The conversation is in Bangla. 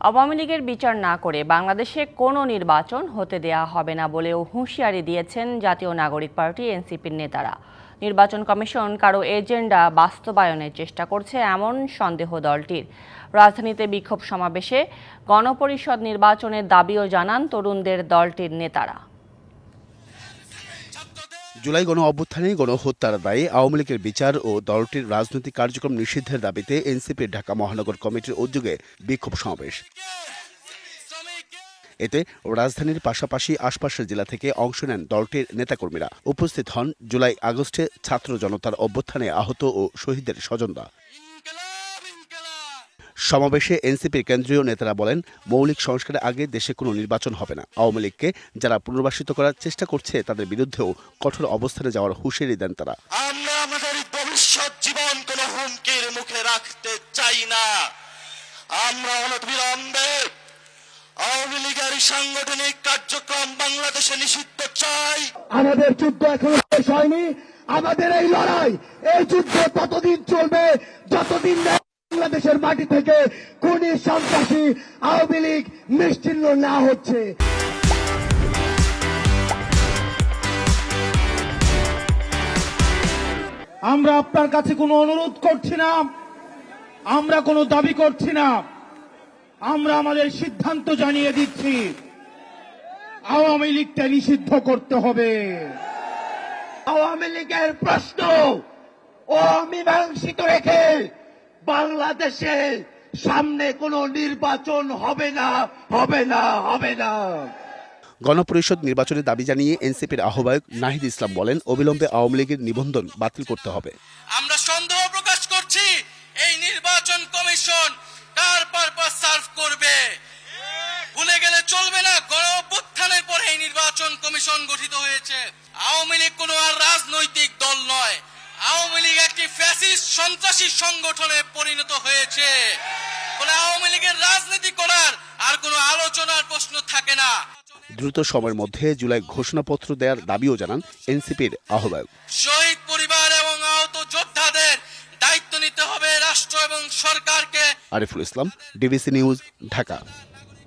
আওয়ামী লীগের বিচার না করে বাংলাদেশে কোনো নির্বাচন হতে দেয়া হবে না বলেও হুঁশিয়ারি দিয়েছেন জাতীয় নাগরিক পার্টি এনসিপির নেতারা। নির্বাচন কমিশন কারও এজেন্ডা বাস্তবায়নের চেষ্টা করছে এমন সন্দেহ দলটির। রাজধানীতে বিক্ষোভ সমাবেশে গণপরিষদ নির্বাচনের দাবিও জানান তরুণদের দলটির নেতারা। জুলাই গণ অভ্যুত্থানে গণহত্যার দায়ে আওয়ামী লীগের বিচার ও দলটির রাজনৈতিক কার্যক্রম নিষিদ্ধের দাবিতে এনসিপির ঢাকা মহানগর কমিটির উদ্যোগে বিক্ষোভ সমাবেশ। এতে রাজধানীর পাশাপাশি আশপাশের জেলা থেকে অংশ নেন দলটির নেতাকর্মীরা। উপস্থিত হন জুলাই আগস্টে ছাত্র জনতার অভ্যুত্থানে আহত ও শহীদের স্বজনরা। সমাবেশে এনসিপির কেন্দ্রীয় নেতারা বলেন মৌলিক সংস্কারের আগে দেশে কোনো নির্বাচন হবে না। আওয়ামী লীগকে যারা পুনর্বাসিত করার চেষ্টা করছে তাদের বিরুদ্ধেও কঠোর অবস্থানে যাওয়ার হুঁশিয়ারি দেন তারা। আমরা আমাদের ভবিষ্যৎ জীবন কোন হুমকির মুখে রাখতে চাই না। আমরা আওয়ামী লীগের সাংগঠনিক কার্যক্রম বাংলাদেশে নিষিদ্ধ চাই। আমাদের যুদ্ধ এখনও শেষ হয়নি। আমাদের এই লড়াই এই যুদ্ধ ততদিন চলবে যতদিন না বাংলাদেশের মাটি থেকে কোনি সন্ত্রাসী আওয়ামী লীগ নিশ্চিহ্ন না হচ্ছে। আমরা আপনার কাছে কোনো অনুরোধ করছি না। আমরা কোনো দাবি করছি না। আমরা আমাদের সিদ্ধান্ত জানিয়ে দিচ্ছি, আওয়ামী লীগটা নিষিদ্ধ করতে হবে। আওয়ামী লীগের প্রশ্ন অমীমাংসিত রেখে বাংলাদেশে সামনে কোনো নির্বাচন হবে না হবে না হবে না। গণপরিষদ নির্বাচনের দাবি জানিয়ে এনসিপির আহ্বায়ক নাহিদ ইসলাম বলেন অবিলম্বে আওয়ামী লীগের নিবন্ধন বাতিল করতে হবে। আমরা সন্দেহ প্রকাশ করছি এই নির্বাচন কমিশন কার পারপাস সার্ভ করবে? ভুলে গেলে চলবে না গণ অভ্যুত্থানের পরে এই নির্বাচন কমিশন গঠিত হয়েছে। আওয়ামী লীগ কোনো আর রাজনৈতিক দল একটি ফ্যাসিস্ট সন্ত্রাসী সংগঠনে পরিণত হয়েছে। ফলে আওয়ামী লীগের রাজনীতি করার আর কোনো আলোচনার প্রশ্ন থাকে না। দ্রুত সময়ের মধ্যে জুলাই ঘোষণাপত্র দেওয়ার দাবিও জানান এনসিপির আহ্বায়ক। শহীদ পরিবার এবং আহত যোদ্ধাদের দায়িত্ব নিতে হবে রাষ্ট্র এবং সরকারকে। Ariful Islam DBC news Dhaka.